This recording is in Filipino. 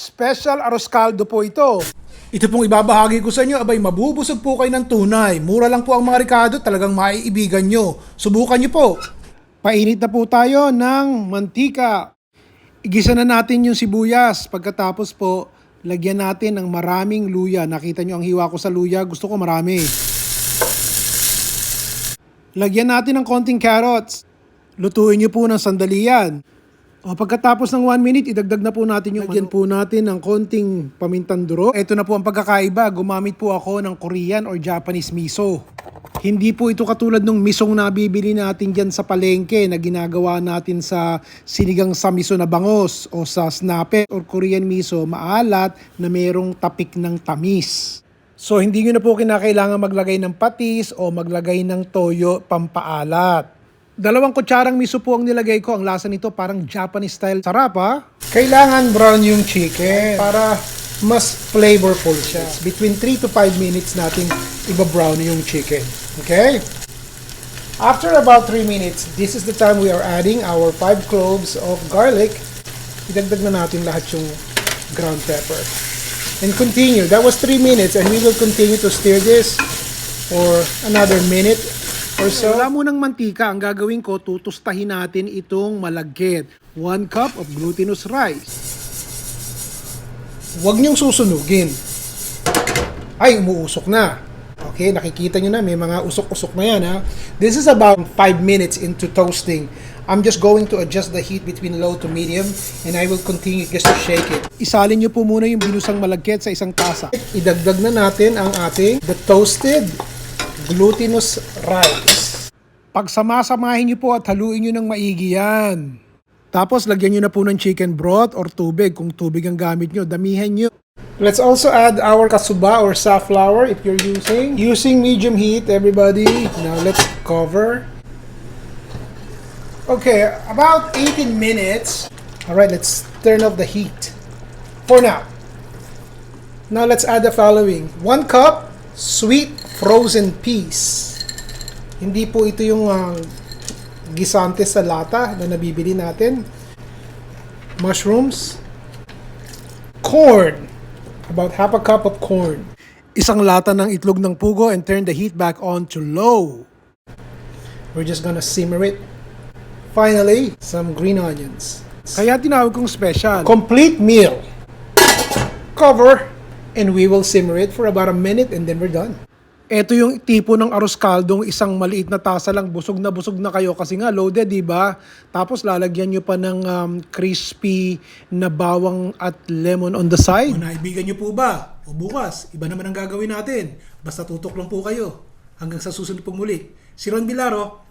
Special arroz caldo po ito. Ito pong ibabahagi ko sa inyo, abay mabubusog po kayo ng tunay. Mura lang po ang mga ricado, talagang maiibigan nyo. Subukan nyo po. Painit na po tayo ng mantika. Igisa na natin yung sibuyas. Pagkatapos po, lagyan natin ng maraming luya. Nakita nyo ang hiwa ko sa luya, gusto ko marami. Lagyan natin ng konting carrots. Lutuin nyo po ng sandali yan. O pagkatapos ng 1 minute, idagdag na po natin yung Lagyan po natin ng konting pamintang duro. Ito na po ang pagkakaiba. Gumamit po ako ng Korean or Japanese miso. Hindi po ito katulad ng misong nabibili natin dyan sa palengke na ginagawa natin sa sinigang sa miso na bangos o sa snape or Korean miso maalat na mayroong tapik ng tamis. So hindi nyo na po kinakailangan maglagay ng patis o maglagay ng toyo pampaalat. Dalawang kutsarang miso po ang nilagay ko. Ang lasa nito parang Japanese style. Sarap ha? Kailangan brown yung chicken para mas flavorful siya. Between 3 to 5 minutes natin iba-brown yung chicken. Okay? After about 3 minutes, this is the time we are adding our 5 cloves of garlic. Idagdag na natin lahat yung ground pepper. And continue. That was 3 minutes and we will continue to stir this for another minute or so. Wala munang mantika. Ang gagawin ko, tutustahin natin itong malagkit. 1 cup of glutinous rice. Huwag niyong susunugin. Ay, umuusok na. Okay, nakikita niyo na, may mga usok-usok na yan ha. This is about 5 minutes into toasting. I'm just going to adjust the heat between low to medium and I will continue just to shake it. Isalin niyo po muna yung binusang malagkit sa isang tasa. Idagdag na natin ang ating the toasted glutinous rice. Pagsamasamahin niyo po at haluin niyo ng maigi yan. Tapos lagyan niyo na po ng chicken broth or tubig kung tubig ang gamit niyo. Damihan niyo. Let's also add our kasuba or safflower if you're using. Using medium heat, everybody. Now let's cover. Okay, about 18 minutes. All right, let's turn off the heat for now. Now let's add the following. One cup sweet frozen peas. Hindi po ito yung ah, gisante sa lata na nabibili natin. Mushrooms. Corn. About half a cup of corn. Isang lata ng itlog ng pugo and turn the heat back on to low. We're just gonna simmer it. Finally, some green onions. Kaya tinawag kong special. Complete meal. Cover and we will simmer it for about a minute and then we're done. Ito yung tipo ng arroz kaldong isang maliit na tasa lang busog na busog na kayo kasi nga loaded, di ba? Tapos lalagyan nyo pa ng um, crispy na bawang at lemon on the side. O naibigan nyo po ba? O bukas, iba naman ang gagawin natin. Basta tutok lang po kayo. Hanggang sa susunod pong muli. Si Ron Bilaro,